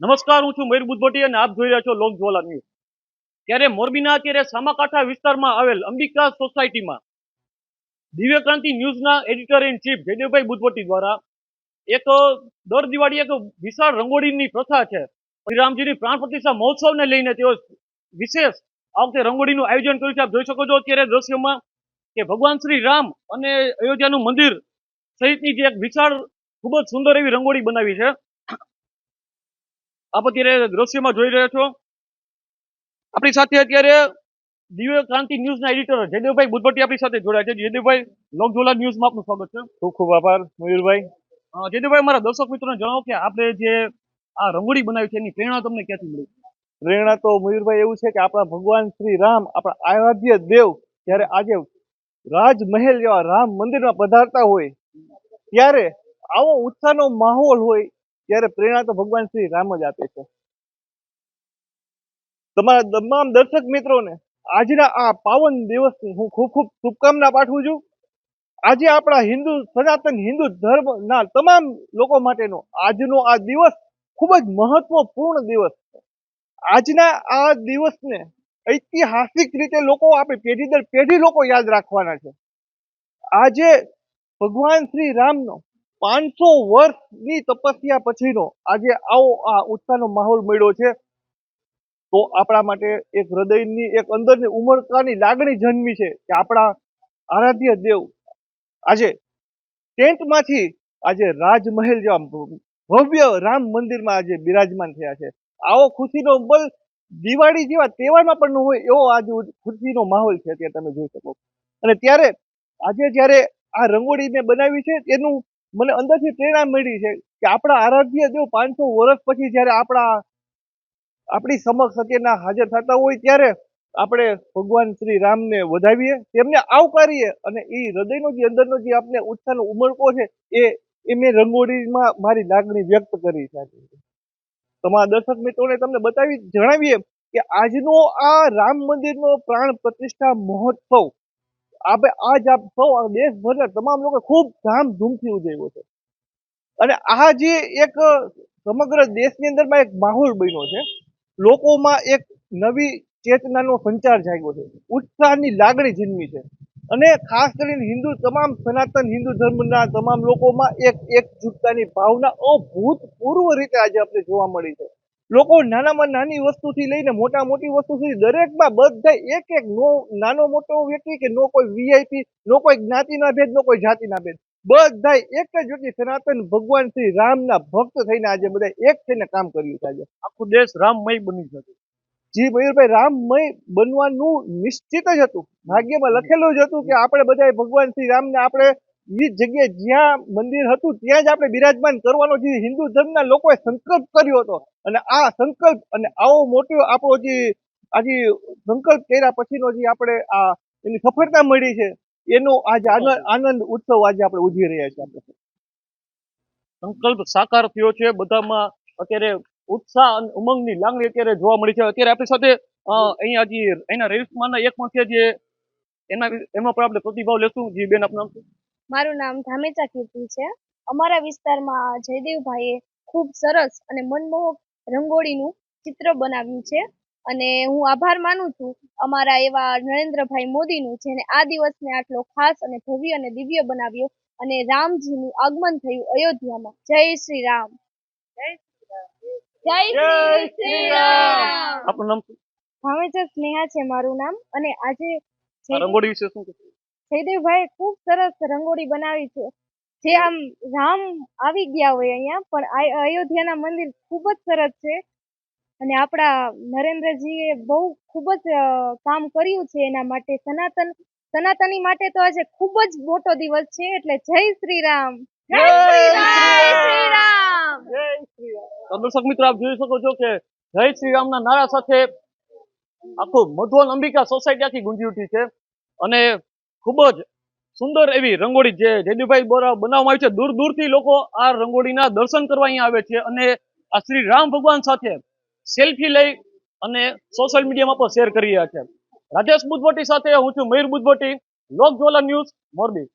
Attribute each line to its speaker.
Speaker 1: નમસ્કાર, હું છું મયુર બુદ્ધભટ્ટી અને આપ જોઈ રહ્યા છો લોક જ્વાલા ન્યૂઝ. ત્યારે મોરબીના અત્યારે સામાકાંઠા વિસ્તારમાં આવેલ અંબિકા સોસાયટીમાં Divyakranti ન્યૂઝના editor in chief Jaydevbhai Buddhbhatti દ્વારા એક દર દિવાળી એક વિશાળ રંગોળીની પ્રથા છે. શ્રીરામજીની પ્રાણ પ્રતિષ્ઠા મહોત્સવને લઈને તેઓ વિશેષ આ વખતે રંગોળીનું આયોજન કર્યું છે. આપ જોઈ શકો છો અત્યારે દ્રશ્યમાં કે ભગવાન શ્રી રામ અને અયોધ્યાનું મંદિર સહિતની જે એક વિશાળ, ખૂબ જ સુંદર એવી રંગોળી બનાવી છે. આપ અત્યારે દ્રશ્યમાં જોઈ રહ્યા છો. આપણી સાથે અત્યારે દિવ્ય ક્રાંતિ ન્યૂઝના એડિટર જયદેવભાઈ બુદ્ધભટ્ટી આપણી સાથે જોડાયા છે. જયદેવભાઈ લોકઝોલા ન્યૂઝમાં આપનું સ્વાગત છે.
Speaker 2: ખૂબ ખૂબ આભાર મયુરભાઈ.
Speaker 1: જયદેવભાઈ મારા દર્શક મિત્રોને જણાવો કે આપણે જે આ રંગોળી બનાવી છે એની પ્રેરણા તમને ક્યાંથી મળી?
Speaker 2: પ્રેરણા તો મયુરભાઈ એવું છે કે આપણા ભગવાન શ્રી રામ આપણા આરાધ્ય દેવ જ્યારે આજે રાજમહેલ જેવા રામ મંદિરમાં પધારતા હોય ત્યારે આવો ઉત્સાહનો માહોલ હોય ત્યારે પ્રેરણા તો ભગવાન શ્રી રામ જ આપે છે. તમારા તમામ દર્શક મિત્રોને આજના આ પાવન દિવસની હું ખૂબ ખૂબ શુભકામના પાઠવું છું. આજે આપણા હિન્દુ સનાતન હિન્દુ ધર્મના તમામ લોકો માટેનો આજનો આ દિવસ ખૂબ જ મહત્વપૂર્ણ દિવસ છે. આજના આ દિવસને ઐતિહાસિક રીતે લોકો આપણે પેઢી દર પેઢી લોકો યાદ રાખવાના છે. આજે ભગવાન શ્રી રામનો પાંચસો વર્ષની તપસ્યા પછીનો આજે આવો આ ઉત્સાહનો માહોલ મળ્યો છે, તો આપણા માટે એક હૃદયની, એક અંદરની ઉમળકાની લાગણી જન્મી છે કે આપણા આરાધ્ય દેવ આજે ટેન્ટમાંથી આજે રાજમહેલ જેવા ભવ્ય રામ મંદિરમાં આજે બિરાજમાન થયા છે. આવો ખુશીનો બલ દિવાળી જેવા તહેવારમાં પણ ન હોય એવો આજે ખુશીનો માહોલ છે, અત્યારે તમે જોઈ શકો. અને ત્યારે, આજે જ્યારે આ રંગોળી મેં બનાવી છે, તેનું મને અંદરથી પ્રેરણા મળી છે કે આપણા આરાધ્ય દેવ પાંચસો વર્ષ પછી જ્યારે આપણા, આપણી સમક્ષ અત્યારના હાજર થતા હોય ત્યારે આપણે ભગવાન શ્રી રામને વધાવીએ, તેમને આવકારીએ અને એ હૃદયનો જે, અંદરનો જે આપણે ઉત્સાહનો ઉમળકો છે એ એ મેં રંગોળીમાં મારી લાગણી વ્યક્ત કરી છે. તમારા દર્શક મિત્રોને તમને બતાવી જણાવીએ કે આજનો આ રામ મંદિરનો પ્રાણ પ્રતિષ્ઠા મહોત્સવ આપણે આજ આપ સૌ દેશભરના તમામ લોકો ખૂબ ધામધૂમથી ઉજવ્યો છે. અને આ જે એક સમગ્ર દેશની અંદરમાં એક માહોલ બન્યો છે. લોકોમાં એક નવી ચેતનાનો સંચાર જાગ્યો છે. ઉત્સાહની લાગણી જન્મી છે. અને ખાસ કરીને હિન્દુ, તમામ સનાતન હિન્દુ ધર્મના તમામ લોકોમાં એક એકજૂટતાની ભાવના અભૂતપૂર્વ રીતે આજે આપણે જોવા મળી છે. લોકો નાનામાં નાની વસ્તુથી લઈને મોટા મોટી વસ્તુ સુધી દરેકમાં બધા એક એક નો નાનો મોટો વ્યક્તિ કે નો કોઈ વીઆઈપી નો કોઈ જ્ઞાતિના ભેદ નો કોઈ જાતિના ભેદ. બધા એક જ વ્યક્તિ સનાતન ભગવાન શ્રી રામના ભક્ત થઈને આજે બધા એક થઈને કામ કર્યું છે આજે.
Speaker 1: આખું દેશ રામમય બની શકે
Speaker 2: જી મયુરભાઈ રામમય બનવાનું નિશ્ચિત જ હતું. ભાગ્યમાં લખેલું જ હતું કે આપણે બધા ભગવાન શ્રી રામને આપણે જગ્યાએ જ્યાં મંદિર હતું, ત્યાં જ આપણે બિરાજમાન કરવાનો જે હિન્દુ ધર્મના લોકોએ સંકલ્પ કર્યો હતો. અને આ સંકલ્પ અને આવો મોટો આપણો જે આજે સંકલ્પ કર્યા પછીનો જે આપણે આ એની સફળતા મળી છે, એનો આજે આનંદ ઉત્સવ આજે આપણે ઉજવી રહ્યા છીએ આપણે.
Speaker 1: સંકલ્પ સાકાર થયો છે બધામાં. અત્યારે ઉત્સાહ અને ઉમંગની લાગણી અત્યારે જોવા મળી છે. અત્યારે આપણી સાથે અહીંયા જે એના રવિશમાના એક પણ છે જે એના વિ- પણ આપણે પ્રતિભાવ લેશું. જે બેન, આપનું નામ શું?
Speaker 3: મારું નામ ધામેચા કીર્તિ છે. અમારા વિસ્તારમાં જયદેવભાઈએ ખૂબ સરસ અને મનમોહક રંગોળીનું ચિત્ર બનાવ્યું છે અને હું આભાર માનું છું અમારા એવા નરેન્દ્રભાઈ મોદીનું જેને આ દિવસને આટલો ખાસ અને ભવ્ય અને દિવ્ય બનાવ્યો અને રામજીનું આગમન થયું અયોધ્યામાં. જય શ્રી રામ. જય શ્રી શ્રી રામ.
Speaker 1: આપનું નામ
Speaker 3: ધામેચા સ્નેહા છે મારું નામ અને આજે
Speaker 1: રંગોળી વિશે શું કહેશો?
Speaker 3: જયદેવભાઈ ખૂબ સરસ રંગોળી બનાવી છે. જે આમ રામ આવી ગયા હોય અહીંયા પણ અયોધ્યાના મંદિર ખૂબ જ સરસ છે. અને આપણા નરેન્દ્રજીએ બહુ ખૂબ જ કામ કર્યું છે એના માટે. સનાતન સનાતની માટે તો આજે ખૂબ જ મોટો દિવસ છે એટલે જય શ્રી રામ. જય શ્રી રામ. જય શ્રી રામ.
Speaker 1: દર્શક મિત્રો આપ જોઈ શકો છો કે જય શ્રી રામના નારા સાથે આખું મધુવન અંબિકા સોસાયટી આખી ગુંજી ઉઠી છે. અને ખૂબ જ સુંદર એવી રંગોળી જે જયદીભાઈ દ્વારા બનાવવામાં આવી છે. દૂર દૂરથી લોકો આ રંગોળીના દર્શન કરવા અહીંયા આવે છે અને આ શ્રી રામ ભગવાન સાથે સેલ્ફી લઈ અને સોશિયલ મીડિયામાં પણ શેર કરી રહ્યા છે. રાજેશ બુદ્ધવટી સાથે હું છું, મયુર બુદ્ધવટી, લોક જ્વાલા ન્યૂઝ મોરબી.